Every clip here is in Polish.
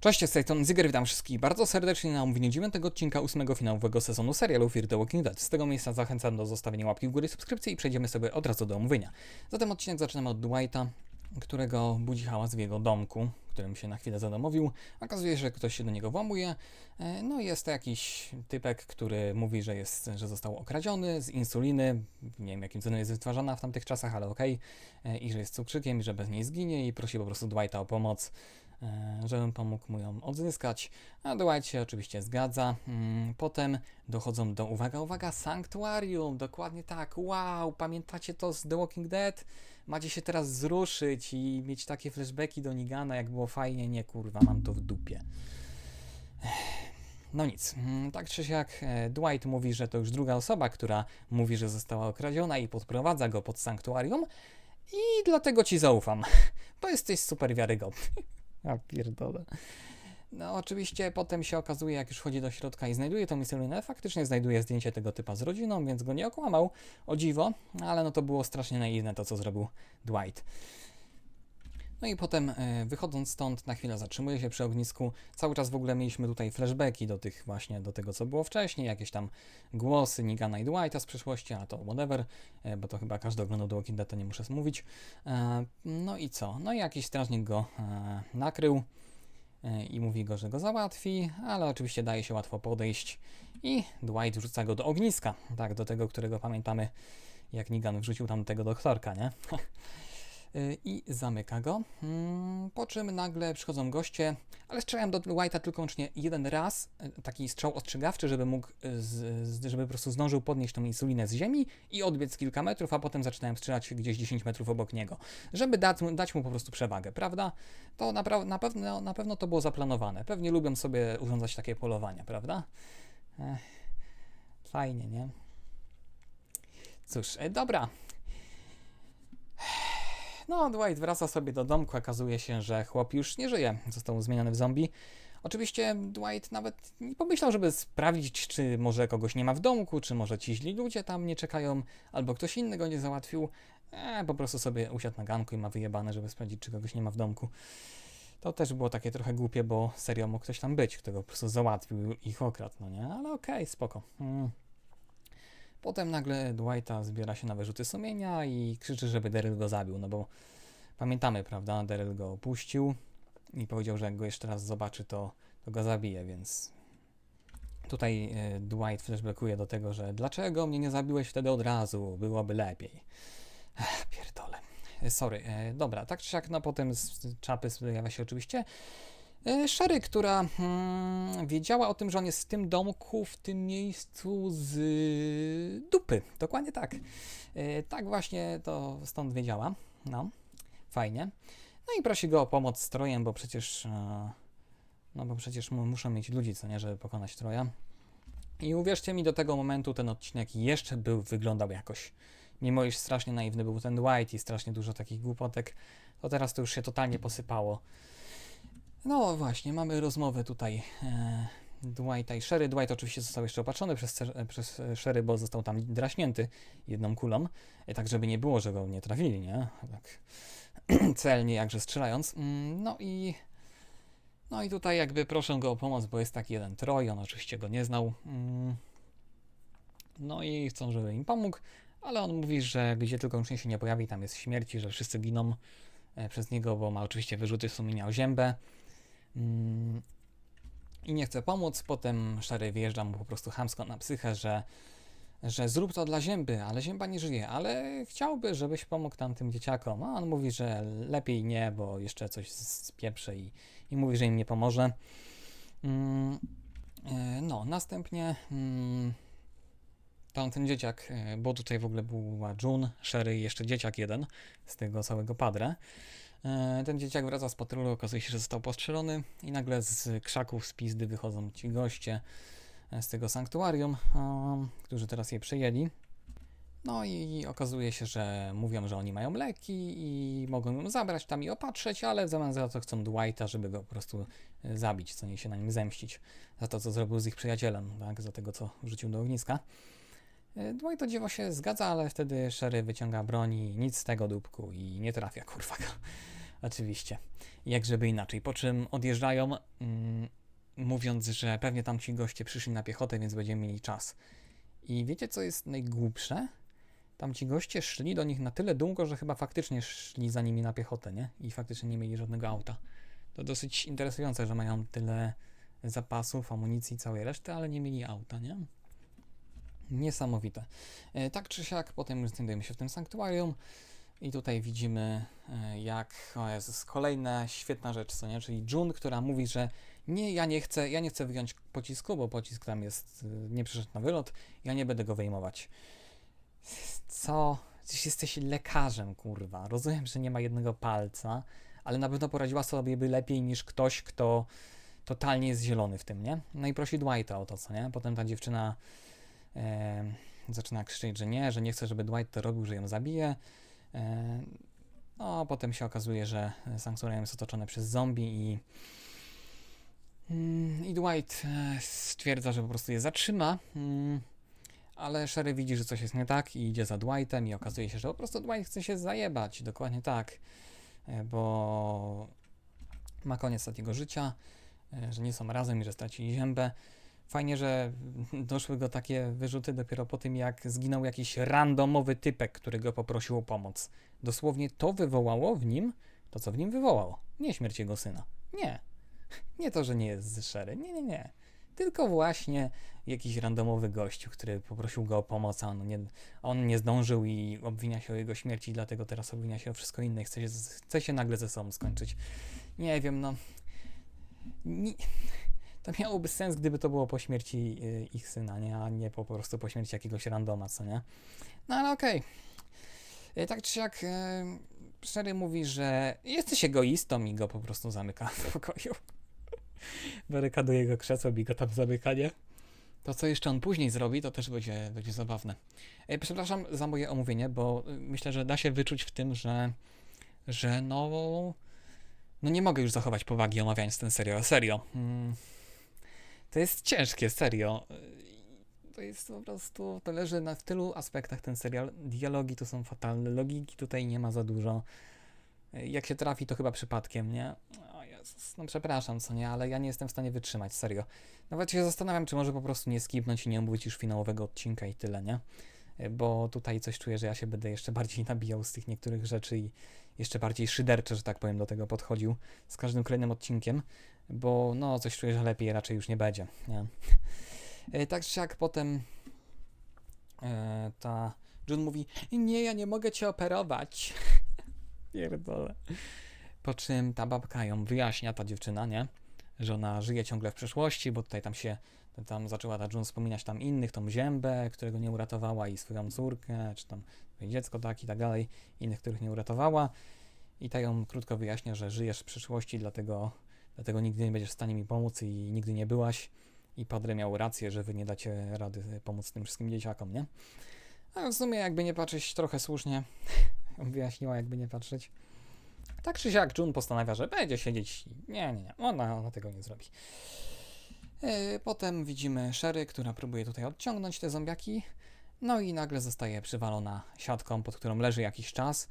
Cześć, z tej strony Zyger, witam wszystkich bardzo serdecznie na omówieniu 9 odcinka 8 finałowego sezonu serialu Fear the Walking Dead. Z tego miejsca zachęcam do zostawienia łapki w górę subskrypcji i przejdziemy sobie od razu do omówienia. Zatem odcinek zaczynamy od Dwighta, którego budzi hałas w jego domku, którym się na chwilę zadomowił. Okazuje się, że ktoś się do niego włamuje. E, No jest to jakiś typek, który mówi, że, jest, że został okradziony z insuliny. Nie wiem jakim cudem jest wytwarzana w tamtych czasach, ale okej. E, I że jest cukrzykiem i że bez niej zginie i prosi po prostu Dwighta o pomoc żebym pomógł mu ją odzyskać. A Dwight się oczywiście zgadza. Mm, Potem dochodzą do, uwaga, uwaga, sanktuarium, dokładnie tak, wow, pamiętacie to z The Walking Dead? Macie się teraz wzruszyć i mieć takie flashbacki do Nigana, jak było fajnie, nie kurwa, mam to w dupie. No nic, mm, tak czy siak e, Dwight mówi, że to już druga osoba, która mówi, że została okradziona i podprowadza go pod sanktuarium i dlatego ci zaufam, bo jesteś super wiarygodny. Ja pierdolę. No oczywiście potem się okazuje, jak już wchodzi do środka i znajduje tą insulinę, faktycznie znajduje zdjęcie tego typa z rodziną, więc go nie okłamał, o dziwo, ale no to było strasznie naiwne to, co zrobił Dwight. No i potem e, wychodząc stąd, na chwilę zatrzymuje się przy ognisku. Cały czas w ogóle mieliśmy tutaj flashbacki do tych właśnie, do tego co było wcześniej, jakieś tam głosy Nigana i Dwighta z przeszłości, a to whatever, e, bo to chyba każdy oglądał The Walking Dead, to nie muszę mówić. E, No i co? No i jakiś strażnik go nakrył i mówi go, że go załatwi, ale oczywiście daje się łatwo podejść i Dwight wrzuca go do ogniska, tak, do tego, którego pamiętamy, jak Negan wrzucił tam tego doktorka, nie? Y, I zamyka go. Mm, Po czym nagle przychodzą goście, ale strzelają do White'a tylko łącznie jeden raz, y, taki strzał ostrzegawczy, żeby mógł, y, z, żeby po prostu zdążył podnieść tą insulinę z ziemi i odbiec kilka metrów, a potem zaczynają strzelać gdzieś 10 metrów obok niego, żeby dać, dać mu po prostu przewagę, prawda? To napra- na, pewno, na pewno to było zaplanowane. Pewnie lubią sobie urządzać takie polowania, prawda? Ech, fajnie, nie? Cóż, e, dobra. No, Dwight wraca sobie do domku, okazuje się, że chłop już nie żyje, został zmieniony w zombie. Oczywiście Dwight nawet nie pomyślał, żeby sprawdzić, czy może kogoś nie ma w domku, czy może ci źli ludzie tam nie czekają, albo ktoś inny go nie załatwił. E, po prostu sobie usiadł na ganku i ma wyjebane, żeby sprawdzić, czy kogoś nie ma w domku. To też było takie trochę głupie, bo serio mógł ktoś tam być, kto go po prostu załatwił ich okradł, no nie? Ale okej, spoko. Mm. Potem nagle Dwighta zbiera się na wyrzuty sumienia i krzyczy, żeby Daryl go zabił, no bo pamiętamy, prawda, Daryl go opuścił i powiedział, że jak go jeszcze raz zobaczy, to, to go zabije, więc tutaj e, Dwight flashbackuje do tego, że dlaczego mnie nie zabiłeś wtedy od razu, byłoby lepiej. Ech, pierdolę. E, Sorry, e, dobra, tak czy siak, no potem z czapy pojawia się oczywiście Sherry, która mm, wiedziała o tym, że on jest w tym domku, w tym miejscu z dupy. Dokładnie tak. E, tak właśnie to stąd wiedziała. No, fajnie. No i prosi go o pomoc z Trojem, bo przecież e, no bo przecież mu, muszą mieć ludzi, co nie, żeby pokonać Troja. I uwierzcie mi, do tego momentu ten odcinek jeszcze był, wyglądał jakoś. Mimo iż strasznie naiwny był ten Dwight i strasznie dużo takich głupotek, to teraz to już się totalnie posypało. No właśnie, mamy rozmowę tutaj e, Dwighta i Sherry. Dwight oczywiście został jeszcze opatrzony przez, przez e, Sherry, bo został tam draśnięty jedną kulą, e, tak żeby nie było, że go nie trafili, nie? Tak celnie, jakże strzelając. Mm, No i no i tutaj jakby proszę go o pomoc, bo jest taki jeden troj, on oczywiście go nie znał. Mm. No i chcą, żeby im pomógł, ale on mówi, że gdzie tylko już się nie pojawi, tam jest śmierci, że wszyscy giną e, przez niego, bo ma oczywiście wyrzuty sumienia o ziębę. Mm, I nie chce pomóc. Potem Szary wyjeżdża mu po prostu chamsko na psychę, że, że zrób to dla zięby, ale zięba nie żyje, ale chciałby, żebyś pomógł tamtym dzieciakom. A on mówi, że lepiej nie, bo jeszcze coś spieprze i, i mówi, że im nie pomoże. Mm, e, no, następnie mm, tam ten dzieciak, e, bo tutaj w ogóle była June, Sherry i jeszcze dzieciak jeden z tego całego padre. E, Ten dzieciak wraca z patrolu, okazuje się, że został postrzelony i nagle z krzaków, z pizdy wychodzą ci goście e, z tego sanktuarium, którzy teraz je przejęli. No i okazuje się, że mówią, że oni mają leki i mogą ją zabrać tam i opatrzeć, ale w zamian za to chcą Dwighta, żeby go po prostu e, zabić, co nie się na nim zemścić. Za to, co zrobił z ich przyjacielem, tak? Za tego, co wrzucił do ogniska. E, Dwight to dziewo się zgadza, ale wtedy Sherry wyciąga broń i nic z tego dupku i nie trafia, kurwa. Oczywiście. Jak żeby inaczej. Po czym odjeżdżają, mm, mówiąc, że pewnie tam ci goście przyszli na piechotę, więc będziemy mieli czas. I wiecie, co jest najgłupsze? Tam ci goście szli do nich na tyle długo, że chyba faktycznie szli za nimi na piechotę, nie? I faktycznie nie mieli żadnego auta. To dosyć interesujące, że mają tyle zapasów, amunicji i całej reszty, ale nie mieli auta, nie? Niesamowite. E, tak czy siak, potem już znajdujemy się w tym sanktuarium i tutaj widzimy, e, jak, o Jezus, kolejna świetna rzecz, co nie? Czyli Jun, która mówi, że nie, ja nie chcę, ja nie chcę wyjąć pocisku, bo pocisk tam jest, y, nie przyszedł na wylot, ja nie będę go wyjmować. Co? Przecież jesteś lekarzem, kurwa. Rozumiem, że nie ma jednego palca, ale na pewno poradziła sobie by lepiej niż ktoś, kto totalnie jest zielony w tym, nie? No i prosi Dwighta o to, co nie? Potem ta dziewczyna e, zaczyna krzyczeć, że nie, że nie chce, żeby Dwight to robił, że ją zabije. E, no, potem się okazuje, że sanktuarium jest otoczone przez zombie i mm, i Dwight e, stwierdza, że po prostu je zatrzyma, mm, ale Sherry widzi, że coś jest nie tak i idzie za Dwightem i okazuje się, że po prostu Dwight chce się zajebać, dokładnie tak, e, bo ma koniec takiego życia, e, że nie są razem i że stracili ziębę. Fajnie, że doszły go takie wyrzuty dopiero po tym, jak zginął jakiś randomowy typek, który go poprosił o pomoc. Dosłownie to wywołało w nim to, co w nim wywołało. Nie śmierć jego syna. Nie. Nie to, że nie jest z. Nie, nie, nie. Tylko właśnie jakiś randomowy gościu, który poprosił go o pomoc, a on nie, on nie zdążył i obwinia się o jego śmierci, dlatego teraz obwinia się o wszystko inne i chce się, chce się nagle ze sobą skończyć. Nie wiem, no. Nie, to miałoby sens, gdyby to było po śmierci y, ich syna, nie? A nie po prostu po śmierci jakiegoś randoma, co nie? No ale okej. Okay. Tak czy jak y, Sherry mówi, że jesteś egoistą i go po prostu zamyka w pokoju. Barykaduje jego krzesło i go tam zamyka, nie? To, co jeszcze on później zrobi, to też będzie, będzie zabawne. E, przepraszam za moje omówienie, bo y, myślę, że da się wyczuć w tym, że, że no, no nie mogę już zachować powagi omawiając ten serial. Serio. Mm, to jest ciężkie, serio. To jest po prostu, to leży na w tylu aspektach ten serial. Dialogi tu są fatalne, logiki tutaj nie ma za dużo. Jak się trafi, to chyba przypadkiem, nie? O Jezus, no przepraszam, co nie, ale ja nie jestem w stanie wytrzymać, serio. Nawet się zastanawiam, czy może po prostu nie skipnąć i nie omówić już finałowego odcinka i tyle, nie? Bo tutaj coś czuję, że ja się będę jeszcze bardziej nabijał z tych niektórych rzeczy i jeszcze bardziej szydercze, że tak powiem, do tego podchodził z każdym kolejnym odcinkiem bo no coś czuję, że lepiej raczej już nie będzie. Nie? E, tak czy jak potem e, ta June mówi, nie, ja nie mogę cię operować. Pierdolę. Po czym ta babka ją wyjaśnia, ta dziewczyna, nie? Że ona żyje ciągle w przeszłości, bo tutaj tam się, tam zaczęła ta June wspominać tam innych, tą ziębę, którego nie uratowała i swoją córkę, czy tam dziecko tak i tak dalej, innych, których nie uratowała. I ta ją krótko wyjaśnia, że żyjesz w przyszłości, dlatego dlatego nigdy nie będziesz w stanie mi pomóc i nigdy nie byłaś. I Padre miał rację, że wy nie dacie rady pomóc tym wszystkim dzieciakom, nie? A w sumie jakby nie patrzeć trochę słusznie, wyjaśniła jakby nie patrzeć. Tak czy siak June postanawia, że będzie siedzieć. Nie, nie, nie, ona, ona tego nie zrobi. Yy, potem widzimy Sherry, która próbuje tutaj odciągnąć te zombiaki. No i nagle zostaje przywalona siatką, pod którą leży jakiś czas.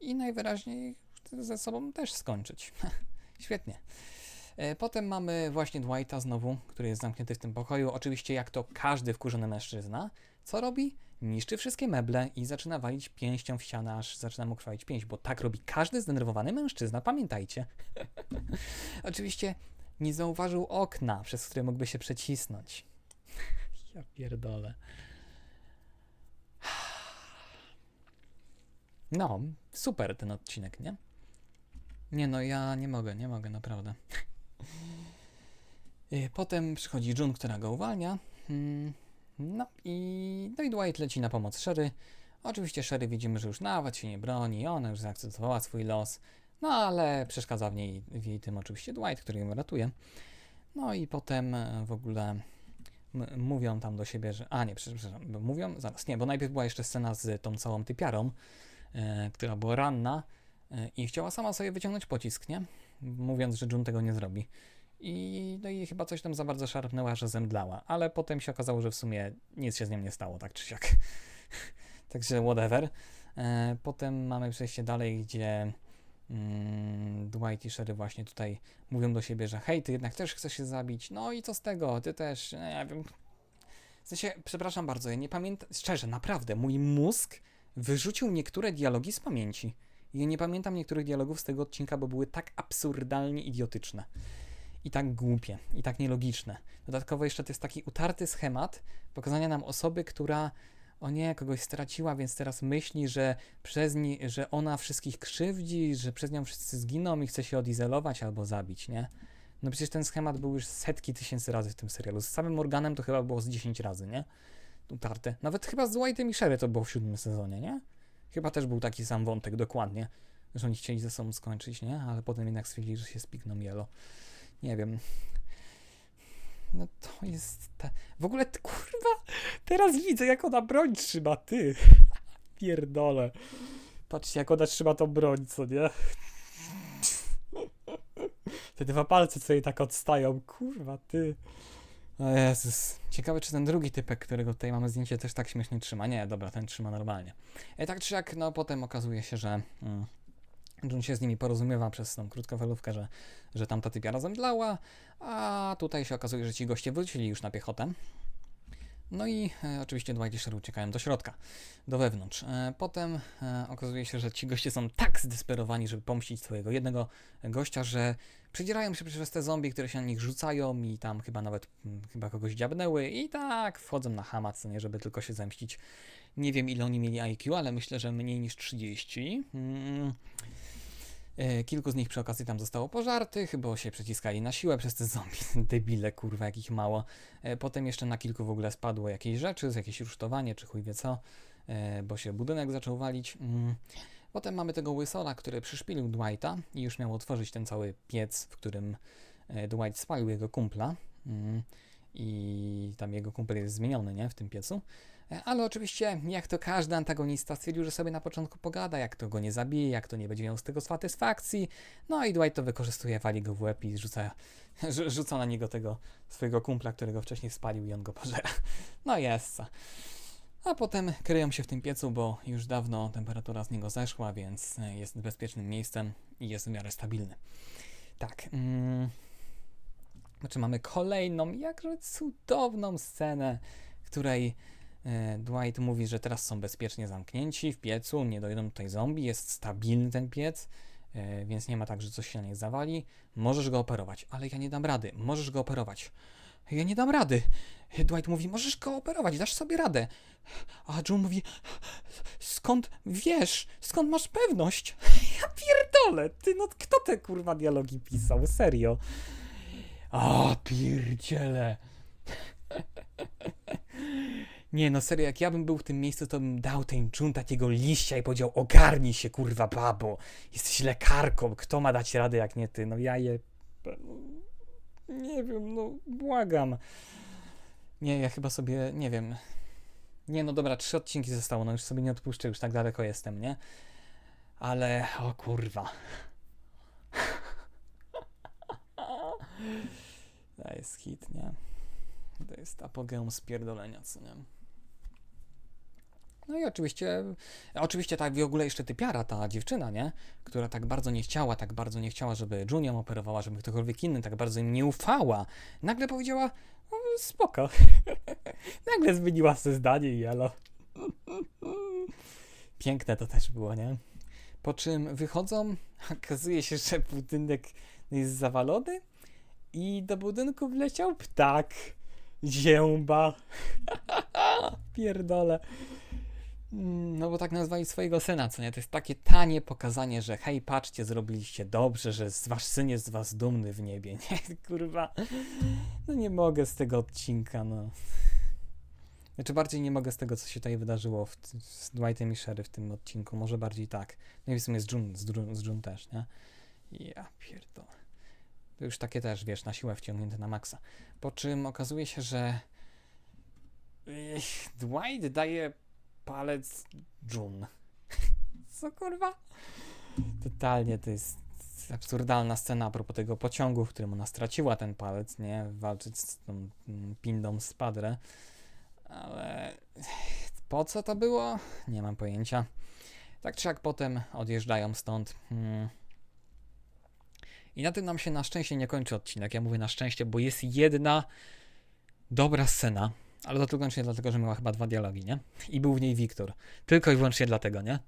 I najwyraźniej ze sobą też skończyć. Świetnie. E, potem mamy właśnie Dwighta znowu, który jest zamknięty w tym pokoju. Oczywiście jak to każdy wkurzony mężczyzna. Co robi? Niszczy wszystkie meble i zaczyna walić pięścią w ścianę, aż zaczyna mu krwawić pięść, bo tak robi każdy zdenerwowany mężczyzna, pamiętajcie. Oczywiście nie zauważył okna, przez które mógłby się przecisnąć. ja pierdolę. No, super ten odcinek, nie? Nie no, ja nie mogę, nie mogę, naprawdę. Y, potem przychodzi June, która go uwalnia. Hmm, no i, no i Dwight leci na pomoc Sherry. Oczywiście Sherry widzimy, że już nawet się nie broni, ona już zaakceptowała swój los. No ale przeszkadza w niej w jej tym oczywiście Dwight, który ją ratuje. No i potem e, w ogóle mówią tam do siebie, że. A nie, przepraszam, mówią zaraz. Nie, bo najpierw była jeszcze scena z tą całą typiarą, e, która była ranna e, i chciała sama sobie wyciągnąć pocisk, nie? Mówiąc, że June tego nie zrobi. I, no i chyba coś tam za bardzo szarpnęła, że zemdlała, ale potem się okazało, że w sumie nic się z nią nie stało, tak czy siak. Także whatever. E, potem mamy przejście dalej, gdzie mm, Dwight i Sherry właśnie tutaj mówią do siebie, że hej, ty jednak też chcesz się zabić, no i co z tego, ty też, no, ja wiem. W sensie, przepraszam bardzo, ja nie pamiętam, szczerze, naprawdę, mój mózg wyrzucił niektóre dialogi z pamięci. Ja nie pamiętam niektórych dialogów z tego odcinka, bo były tak absurdalnie idiotyczne. I tak głupie, i tak nielogiczne. Dodatkowo jeszcze to jest taki utarty schemat pokazania nam osoby, która o nie, kogoś straciła, więc teraz myśli, że przez ni, że ona wszystkich krzywdzi, że przez nią wszyscy zginą i chce się odizolować albo zabić, nie? No przecież ten schemat był już setki tysięcy razy w tym serialu. Z samym Morganem to chyba było z 10 razy, nie? Utarte. Nawet chyba z White'em i Sherry to było w siódmym sezonie, nie? Chyba też był taki sam wątek, dokładnie. Że oni chcieli ze sobą skończyć, nie? Ale potem jednak stwierdzili, że się spikną jelo. Nie wiem. No to jest. Ta... W ogóle, kurwa, teraz widzę, jak ona broń trzyma, ty. Pierdolę. Patrzcie, jak ona trzyma tą broń, co nie? Te dwa palce, co jej tak odstają, kurwa, ty. O Jezus. Ciekawe, czy ten drugi typek, którego tutaj mamy zdjęcie, też tak śmiesznie trzyma. Nie, dobra, ten trzyma normalnie. E, tak czy jak, no potem okazuje się, że mm, Jun się z nimi porozumiewa przez tą krótkofalówkę, że, że tamta typiara zemdlała, a tutaj się okazuje, że ci goście wrócili już na piechotę. No i e, oczywiście Dwight i Sherry uciekają do środka, do wewnątrz. E, potem e, okazuje się, że ci goście są tak zdesperowani, żeby pomścić swojego jednego gościa, że przedzierają się przez te zombie, które się na nich rzucają i tam chyba nawet mm, chyba kogoś dziabnęły i tak wchodzą na hamat, co nie, żeby tylko się zemścić. Nie wiem ile oni mieli IQ, ale myślę, że mniej niż 30. Mm. E, Kilku z nich przy okazji tam zostało pożartych, bo się przyciskali na siłę przez te zombie. Debile, kurwa, jakich mało. E, Potem jeszcze na kilku w ogóle spadło jakieś rzeczy, jakieś rusztowanie, czy chuj wie co, e, bo się budynek zaczął walić. Mm. Potem mamy tego Łysola, który przyszpilił Dwighta i już miał otworzyć ten cały piec, w którym Dwight spalił jego kumpla. Mm. I tam jego kumpel jest zmieniony, nie, w tym piecu. E, Ale oczywiście, jak to każdy antagonista stwierdził, że sobie na początku pogada, jak to go nie zabije, jak to nie będzie miał z tego satysfakcji. No i Dwight to wykorzystuje, wali go w łeb i rzuca, rzu- rzuca na niego tego swojego kumpla, którego wcześniej spalił i on go pożera. No jest. A potem kryją się w tym piecu, bo już dawno temperatura z niego zeszła, więc jest bezpiecznym miejscem i jest w miarę stabilny. Tak. Znaczy mamy kolejną, jakże cudowną scenę, której Dwight mówi, że teraz są bezpiecznie zamknięci w piecu, nie dojdą tutaj zombie, jest stabilny ten piec, e, więc nie ma tak, że coś się na nie zawali. Możesz go operować, ale ja nie dam rady. Możesz go operować. Ja nie dam rady. Dwight mówi, możesz go operować, dasz sobie radę. A Joe mówi, skąd wiesz, skąd masz pewność? Ja pierdolę, ty no kto te kurwa dialogi pisał, serio? O, pierdziele. Nie no, serio, jak ja bym był w tym miejscu, to bym dał tej Jun takiego liścia i powiedział, ogarnij się, kurwa, babo. Jesteś lekarką, kto ma dać radę jak nie ty? No ja je... Nie wiem, no błagam. Nie, ja chyba sobie, nie wiem. Nie no dobra, trzy odcinki zostało, no już sobie nie odpuszczę, już tak daleko jestem, nie? Ale, o kurwa. To jest hit, nie? To jest apogeum spierdolenia, co nie? No i oczywiście, oczywiście tak w ogóle jeszcze typiara, ta dziewczyna, nie? Która tak bardzo nie chciała, tak bardzo nie chciała, żeby Junior operowała, żeby ktokolwiek inny tak bardzo im nie ufała. Nagle powiedziała, "O, spoko. Nagle zmieniła sobie zdanie i jalo. Piękne to też było, nie? Po czym wychodzą, okazuje się, że budynek jest zawalony i do budynku wleciał ptak. Zięba. Pierdole. Mm, No bo tak nazwali swojego syna, co nie? To jest takie tanie pokazanie, że hej, patrzcie, zrobiliście dobrze, że wasz syn jest z was dumny w niebie, nie? Kurwa. No nie mogę z tego odcinka, no. Znaczy bardziej nie mogę z tego, co się tutaj wydarzyło w, z Dwightem i Sherry w tym odcinku. Może bardziej tak. No i w sumie z June, z, June- z June też, nie? Ja pierdolę. To już takie też, wiesz, na siłę wciągnięte na maksa. Po czym okazuje się, że Dwight daje palec June. Co kurwa? Totalnie to jest absurdalna scena a propos tego pociągu, w którym ona straciła ten palec, nie? Walczyć z tą mm, pindą z Padre. Ale po co to było? Nie mam pojęcia. Tak czy jak potem odjeżdżają stąd. Hmm. I na tym nam się na szczęście nie kończy odcinek. Ja mówię na szczęście, bo jest jedna dobra scena, ale to tylko wyłącznie dlatego, że miała chyba dwa dialogi, nie? I był w niej Wiktor. Tylko i wyłącznie dlatego, nie?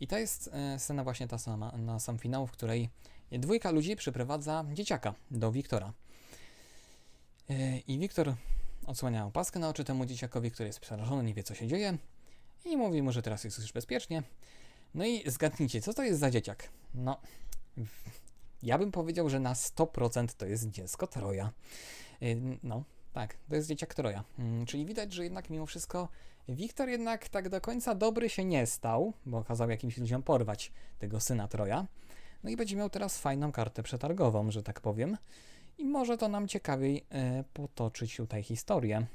I to jest e, scena właśnie ta sama, na sam finał, w której dwójka ludzi przyprowadza dzieciaka do Wiktora. E, I Wiktor odsłania opaskę na oczy temu dzieciakowi, który jest przerażony, nie wie co się dzieje i mówi mu, że teraz jest już bezpiecznie. No i zgadnijcie, co to jest za dzieciak? No, ja bym powiedział, że na 100% to jest dziecko Troja. Y, No, tak, to jest dzieciak Troja. Mm, Czyli widać, że jednak mimo wszystko Wiktor jednak tak do końca dobry się nie stał, bo kazał jakimś ludziom porwać tego syna Troja. No i będzie miał teraz fajną kartę przetargową, że tak powiem. I może to nam ciekawiej e, potoczyć tutaj historię.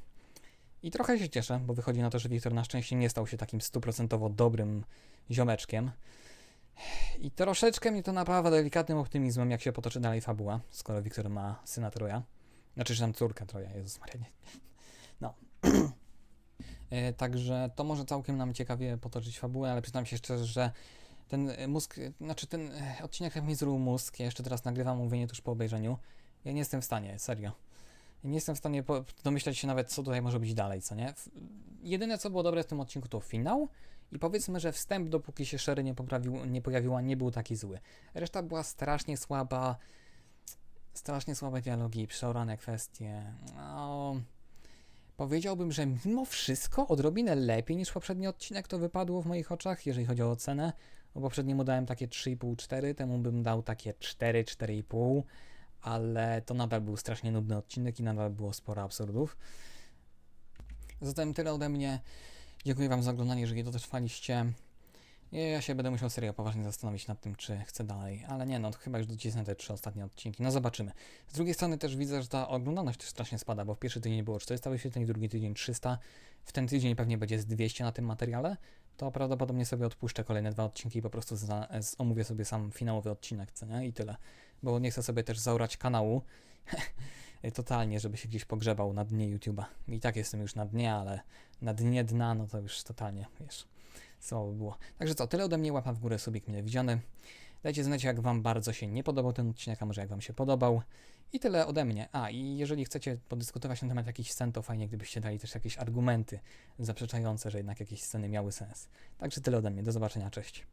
I trochę się cieszę, bo wychodzi na to, że Wiktor na szczęście nie stał się takim stuprocentowo dobrym ziomeczkiem. I troszeczkę mnie to napawa delikatnym optymizmem, jak się potoczy dalej fabuła, skoro Wiktor ma syna Troja. Znaczy, że tam córkę Troja, Jezus Maria. Nie. No. E, Także to może całkiem nam ciekawie potoczyć fabułę, ale przyznam się szczerze, że ten e, mózg, e, znaczy ten odcinek jak mi zrobił mózg, ja jeszcze teraz nagrywam mówienie tuż po obejrzeniu, ja nie jestem w stanie, serio. Nie jestem w stanie domyślać się nawet, co tutaj może być dalej, co nie? Jedyne, co było dobre w tym odcinku, to finał i powiedzmy, że wstęp, dopóki się Sherry nie, poprawił, nie pojawiła, nie był taki zły. Reszta była strasznie słaba, strasznie słabe dialogi, przeorane kwestie. No, powiedziałbym, że mimo wszystko odrobinę lepiej niż poprzedni odcinek to wypadło w moich oczach, jeżeli chodzi o ocenę. Bo poprzedniemu dałem takie 3,5-4, temu bym dał takie 4-4,5, ale to nadal był strasznie nudny odcinek i nadal było sporo absurdów. Zatem tyle ode mnie. Dziękuję Wam za oglądanie, jeżeli dotrwaliście. Ja się będę musiał serio poważnie zastanowić nad tym, czy chcę dalej, ale nie, no chyba już docisnę te trzy ostatnie odcinki, no zobaczymy. Z drugiej strony też widzę, że ta oglądalność też strasznie spada, bo w pierwszy tydzień było 400 wyświetleń, drugi tydzień 300, w ten tydzień pewnie będzie z 200 na tym materiale, to prawdopodobnie sobie odpuszczę kolejne dwa odcinki i po prostu za, z, omówię sobie sam finałowy odcinek, co nie? I tyle. Bo nie chcę sobie też zaurać kanału totalnie, żeby się gdzieś pogrzebał na dnie YouTube'a. I tak jestem już na dnie, ale na dnie dna, no to już totalnie, wiesz, słabo by było. Także co, tyle ode mnie, łapa w górę, subik mile widziany. Dajcie znać, jak Wam bardzo się nie podobał ten odcinek, a może jak Wam się podobał. I tyle ode mnie. A, i jeżeli chcecie podyskutować na temat jakichś scen, to fajnie, gdybyście dali też jakieś argumenty zaprzeczające, że jednak jakieś sceny miały sens. Także tyle ode mnie. Do zobaczenia. Cześć.